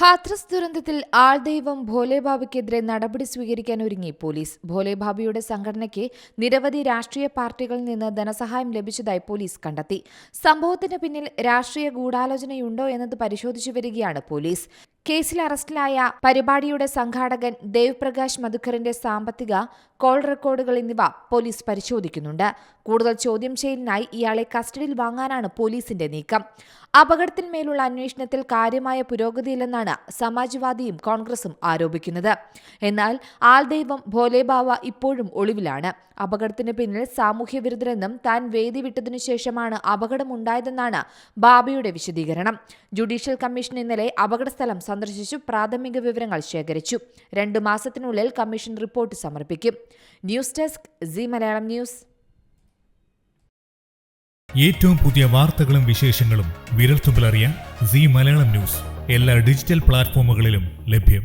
ഹാത്രസ് ദുരന്തത്തിൽ ആൾദൈവം ഭോലെബാബയ്ക്കെതിരെ നടപടി സ്വീകരിക്കാൻ ഒരുങ്ങി പോലീസ്. ഭോലെബാബയുടെ സംഘടനയ്ക്ക് നിരവധി രാഷ്ട്രീയ പാർട്ടികളിൽ നിന്ന് ധനസഹായം ലഭിച്ചതായി പോലീസ് കണ്ടെത്തി. സംഭവത്തിന് പിന്നിൽ രാഷ്ട്രീയ ഗൂഢാലോചനയുണ്ടോ എന്നത് പരിശോധിച്ചു വരികയാണ് പോലീസ്. കേസിൽ അറസ്റ്റിലായ പരിപാടിയുടെ സംഘാടകൻ ദേവ് പ്രകാശ് മധുക്കറിന്റെ സാമ്പത്തിക കോൾ റെക്കോർഡുകൾ എന്നിവ പോലീസ് പരിശോധിക്കുന്നുണ്ട്. കൂടുതൽ ചോദ്യം ചെയ്യലിനായി ഇയാളെ കസ്റ്റഡിയിൽ വാങ്ങാനാണ് പോലീസിന്റെ നീക്കം. അപകടത്തിന്മേലുള്ള അന്വേഷണത്തിൽ കാര്യമായ പുരോഗതിയില്ലെന്നാണ് സമാജ്വാദിയും കോൺഗ്രസും ആരോപിക്കുന്നത്. എന്നാൽ ആൾദൈവം ഭോലേബാവ ഇപ്പോഴും ഒളിവിലാണ്. അപകടത്തിന് പിന്നിൽ സാമൂഹ്യ വിരുദ്ധരെന്നും താൻ വേദി വിട്ടതിനു ശേഷമാണ് അപകടമുണ്ടായതെന്നാണ് ബാബയുടെ വിശദീകരണം. ജുഡീഷ്യൽ കമ്മീഷൻ ഇന്നലെ അപകടസ്ഥലം സന്ദർശിച്ചു പ്രാഥമിക വിവരങ്ങൾ ശേഖരിച്ചു. രണ്ടു മാസത്തിനുള്ളിൽ കമ്മീഷൻ റിപ്പോർട്ട് സമർപ്പിക്കും. News desk C Malayalam news. ഏറ്റവും പുതിയ വാർത്തകളും വിശേഷങ്ങളും വിരൽത്തുമ്പിലറിയാൻ സി മലയാളം ന്യൂസ് എല്ലാ ഡിജിറ്റൽ പ്ലാറ്റ്ഫോമുകളിലും ലഭ്യം.